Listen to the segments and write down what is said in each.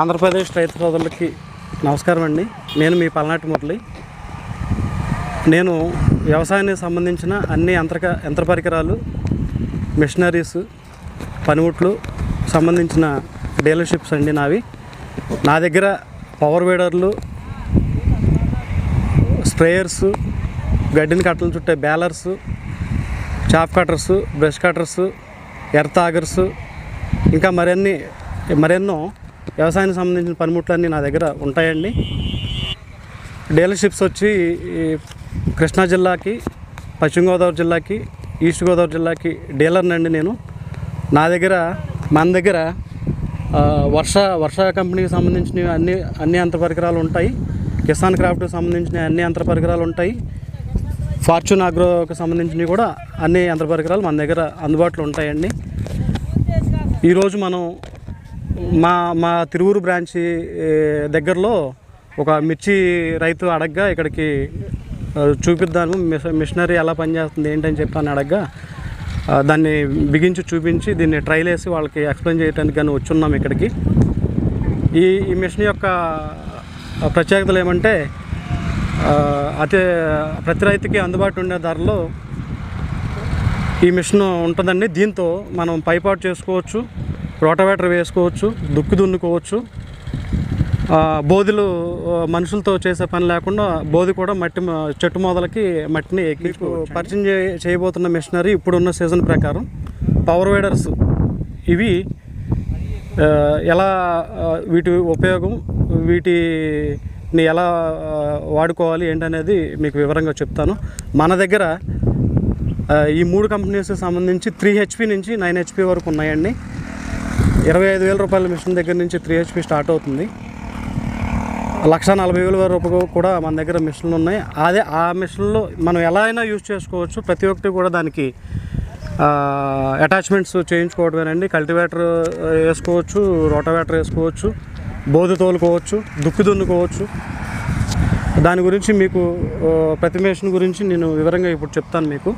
ఆంధ్రప్రదేశ్ రైతు సోదరులకి నమస్కారం అండి. నేను మీ పల్నాటి మురళి. నేను వ్యవసాయానికి సంబంధించిన అన్ని యంత్ర యంత్ర పరికరాలు మిషనరీస్ పనిముట్లు సంబంధించిన డీలర్షిప్స్ అండి నావి. నా దగ్గర పవర్ వీడర్లు స్ప్రేయర్స్ గడ్డిని కట్టలు చుట్టే balers chop cutters brush cutters earth augers ఇంకా మరెన్ని మరెన్నో వ్యవసాయానికి సంబంధించిన పనిముట్లన్నీ నా దగ్గర ఉంటాయండి. డీలర్షిప్స్ వచ్చి కృష్ణా జిల్లాకి పశ్చిమ గోదావరి జిల్లాకి ఈస్ట్ గోదావరి జిల్లాకి డీలర్నండి నేను. నా దగ్గర మన దగ్గర వర్ష వర్ష కంపెనీకి సంబంధించిన అన్ని అన్ని యంత్ర పరికరాలు ఉంటాయి. కిసాన్ క్రాఫ్ట్కి సంబంధించిన అన్ని యంత్ర పరికరాలు ఉంటాయి. ఫార్చ్యూన్ ఆగ్రోకి సంబంధించినవి కూడా అన్ని యంత్ర పరికరాలు మన దగ్గర అందుబాటులో ఉంటాయండి. ఈరోజు మనం మా మా తిరువురు బ్రాంచి దగ్గరలో ఒక మిర్చి రైతు అడగ్గా ఇక్కడికి చూపిద్దాము. మిష- మిషనరీ ఎలా పనిచేస్తుంది ఏంటని చెప్పాను అడగ్గా దాన్ని బిగించి చూపించి దీన్ని ట్రైల్ వేసి వాళ్ళకి ఎక్స్ప్లెయిన్ చేయడానికి కానీ వచ్చున్నాం ఇక్కడికి. ఈ ఈ మిషన్ యొక్క ప్రత్యేకతలు ఏమంటే అతి ప్రతి రైతుకి అందుబాటులో ఉండే ధరలో ఈ మిషన్ ఉంటుందండి. దీంతో మనం పైపాటు చేసుకోవచ్చు రోటవేటర్ వేసుకోవచ్చు దుక్కు దున్నుకోవచ్చు. బోధులు మనుషులతో చేసే పని లేకుండా బోధి కూడా మట్టి చెట్టు మొదలకి మట్టిని ఎక్కించుకో పరిచయం చేయబోతున్న మిషనరీ ఇప్పుడున్న సీజన్ ప్రకారం పవర్ వేడర్స్ ఇవి ఎలా వీటి ఉపయోగం వీటిని ఎలా వాడుకోవాలి ఏంటనేది మీకు వివరంగా చెప్తాను. మన దగ్గర ఈ మూడు కంపెనీస్ సంబంధించి త్రీ హెచ్పి నుంచి నైన్ హెచ్పి వరకు ఉన్నాయండి. ఇరవై ఐదు వేల రూపాయల మిషన్ దగ్గర నుంచి త్రీ హెచ్పి స్టార్ట్ అవుతుంది. లక్ష నలభై వేల వరకు కూడా మన దగ్గర మిషన్లు ఉన్నాయి. అదే ఆ మిషన్లో మనం ఎలా అయినా యూజ్ చేసుకోవచ్చు. ప్రతి ఒక్కటి కూడా దానికి అటాచ్మెంట్స్ చేయించుకోవడమేనండి కల్టివేటర్ వేసుకోవచ్చు రోటవేటర్ వేసుకోవచ్చు. బోధ తోలుకోవచ్చు దుక్కి దున్నుకోవచ్చు దాని గురించి మీకు ప్రతిమేషన్ గురించి నేను వివరంగా ఇప్పుడు చెప్తాను మీకు.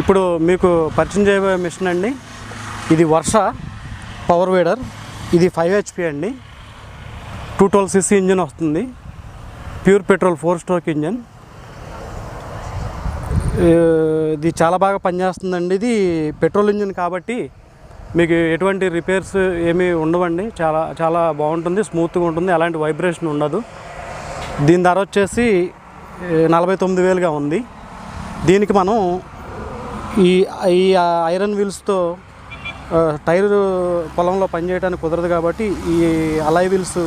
ఇప్పుడు మీకు పరిచయం చేయబోయే మిషన్ అండి. ఇది వర్ష పవర్ వేడర్. ఇది ఫైవ్ హెచ్పి అండి. టూ ట్వెల్వ్ సిసి ఇంజిన్ వస్తుంది. Pure petrol four stroke engine. ఇది చాలా బాగా పనిచేస్తుందండి. ఇది పెట్రోల్ ఇంజిన్ కాబట్టి మీకు ఎటువంటి రిపేర్స్ ఏమీ ఉండవండి. చాలా చాలా బాగుంటుంది స్మూత్గా ఉంటుంది ఎలాంటి వైబ్రేషన్ ఉండదు. దీని ధర వచ్చేసి నలభై తొమ్మిది వేలుగా ఉంది. దీనికి మనం ఈ ఈ ఐరన్ వీల్స్తో టైర్ పొలంలో పనిచేయడానికి కుదరదు కాబట్టి ఈ అలాయ్ వీల్స్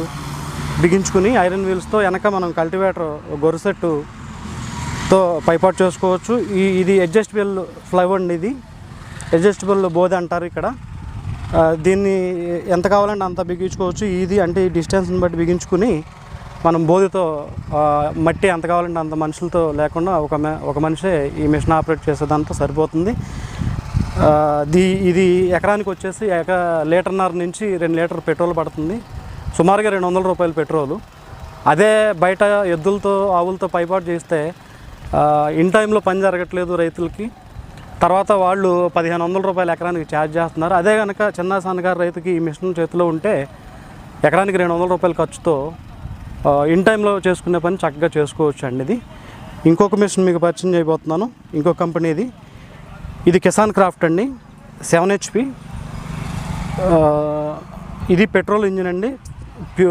బిగించుకుని ఐరన్ వీల్స్తో వెనక మనం కల్టివేటర్ గొరుసెట్టుతో పైపాటు చేసుకోవచ్చు. ఈ ఇది అడ్జస్టబుల్ ఫ్లైవ్ అండి ఇది. అడ్జస్టబుల్ బోధ అంటారు ఇక్కడ. దీన్ని ఎంత కావాలంటే అంత బిగించుకోవచ్చు. ఇది అంటే ఈ డిస్టెన్స్ని బట్టి బిగించుకుని మనం బోధితో మట్టి ఎంత కావాలంటే అంత మనుషులతో లేకుండా ఒక ఒక మనిషే ఈ మిషన్ ఆపరేట్ చేసేదంతా సరిపోతుంది. దీ ఇది ఎకరానికి వచ్చేసి ఎక లీటర్న్నర నుంచి రెండు లీటర్ పెట్రోల్ పడుతుంది. సుమారుగా రెండు వందల రూపాయలు పెట్రోలు. అదే బయట ఎద్దులతో ఆవులతో పైపాటు చేస్తే ఇన్ టైంలో పని జరగట్లేదు రైతులకి. తర్వాత వాళ్ళు పదిహేను వందల రూపాయలు ఎకరానికి ఛార్జ్ చేస్తున్నారు. అదే కనుక చిన్న సన్నకారు రైతుకి ఈ మిషన్ చేతిలో ఉంటే ఎకరానికి రెండు వందల రూపాయల ఖర్చుతో ఇన్ టైంలో చేసుకునే పని చక్కగా చేసుకోవచ్చు అండి ఇది. ఇంకొక మిషన్ మీకు పరిచయం చేయబోతున్నాను. ఇంకొక కంపెనీది ఇది. కిసాన్ క్రాఫ్ట్ అండి. సెవెన్ హెచ్పి ఇది పెట్రోల్ ఇంజిన్ అండి. Pure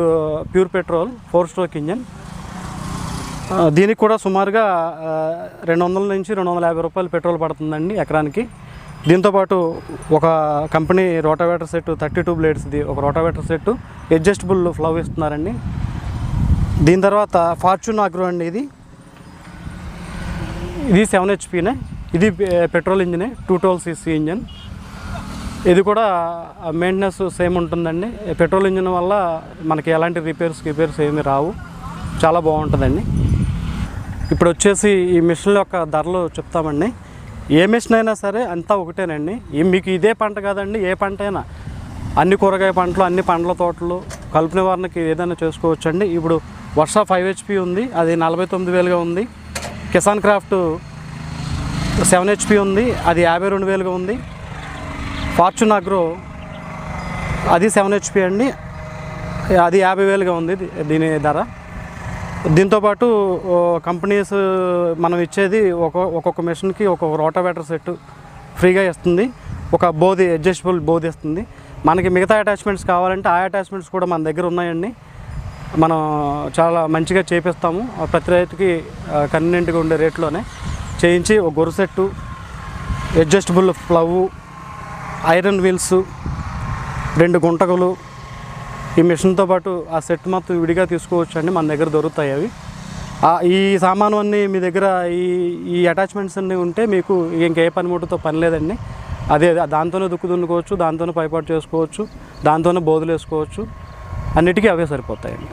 pure petrol four stroke engine. దీనికి కూడా సుమారుగా రెండు వందల నుంచి రెండు వందల యాభై రూపాయలు పెట్రోల్ పడుతుందండి ఎకరానికి. దీంతోపాటు ఒక company rotavator set thirty two బ్లేడ్స్ది ఒక రోటావేటర్ సెట్ అడ్జస్టబుల్ ఫ్లవ్ ఇస్తున్నారండి. దీని తర్వాత ఫార్చ్యూన్ ఆగ్రో అండి ఇది. ఇది సెవెన్ హెచ్పినే. ఇది పెట్రోల్ ఇంజినే టూ ట్వెల్వ్ సీసీ ఇంజిన్. ఇది కూడా మెయింటెనెన్స్ సేమ్ ఉంటుందండి. పెట్రోల్ ఇంజిన్ వల్ల మనకి ఎలాంటి రిపేర్స్ రిపేర్స్ ఏమీ రావు. చాలా బాగుంటుందండి. ఇప్పుడు వచ్చేసి ఈ మిషన్ యొక్క ధరలు చెప్తామండి. ఏ మిషన్ అయినా సరే అంతా ఒకటేనండి. మీకు ఇదే పంట కాదండి ఏ పంట అయినా. అన్ని కూరగాయ పంటలు అన్ని పండ్ల తోటలు కలుపు నివారణకి ఏదైనా చేసుకోవచ్చండి. ఇప్పుడు వర్ష ఫైవ్ హెచ్పి ఉంది అది నలభై తొమ్మిది వేలుగా ఉంది. కిసాన్ క్రాఫ్ట్ సెవెన్ హెచ్పి ఉంది అది యాభై రెండు వేలుగా ఉంది. ఫార్చ్యూన్ అగ్రో అది సెవెన్ హెచ్పి అండి. అది యాభై వేలుగా ఉంది దీని ధర. దీంతోపాటు కంపెనీస్ మనం ఇచ్చేది ఒక ఒక్కొక్క మెషిన్కి ఒక్కొక్క రోటావేటర్ సెట్ ఫ్రీగా ఇస్తుంది. ఒక బోధి అడ్జస్టబుల్ బోధి ఇస్తుంది. మనకి మిగతా అటాచ్మెంట్స్ కావాలంటే ఆ అటాచ్మెంట్స్ కూడా మన దగ్గర ఉన్నాయండి. మనం చాలా మంచిగా చేపిస్తాము. ప్రతి రైతుకి కన్వీనియంట్గా ఉండే రేట్లోనే చేయించి ఒక గొర్రె set adjustable plough iron wheels రెండు గుంటగలు ఈ మిషన్తో పాటు ఆ సెట్ మొత్తం విడిగా తీసుకోవచ్చు అండి మన దగ్గర దొరుకుతాయి అవి. ఈ సామాను అన్నీ మీ దగ్గర ఈ ఈ అటాచ్మెంట్స్ అన్నీ ఉంటే మీకు ఇంకే పనిముట్టుతో పని లేదండి. అదే దాంతోనే దుక్కు దున్నుకోవచ్చు దాంతోనే పైపాటు చేసుకోవచ్చు దాంతోనే బోధులు వేసుకోవచ్చు అన్నిటికీ అవే సరిపోతాయండి.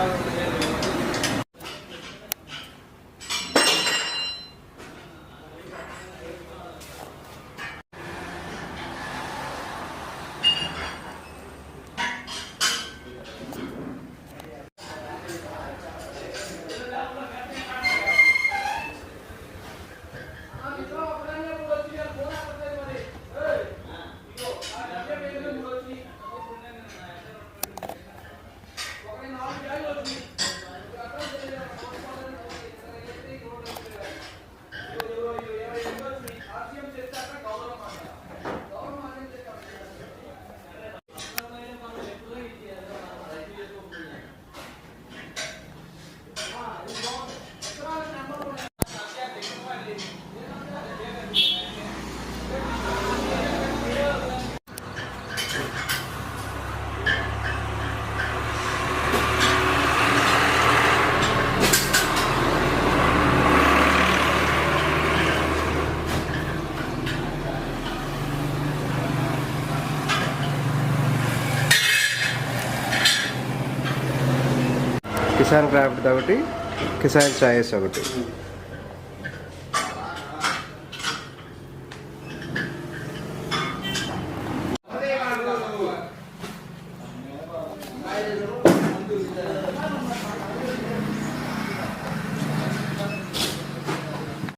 아, 네. కిసాన్ క్రాఫ్ట్ ఒకటి కిసాన్ చాయిస్ ఒకటి.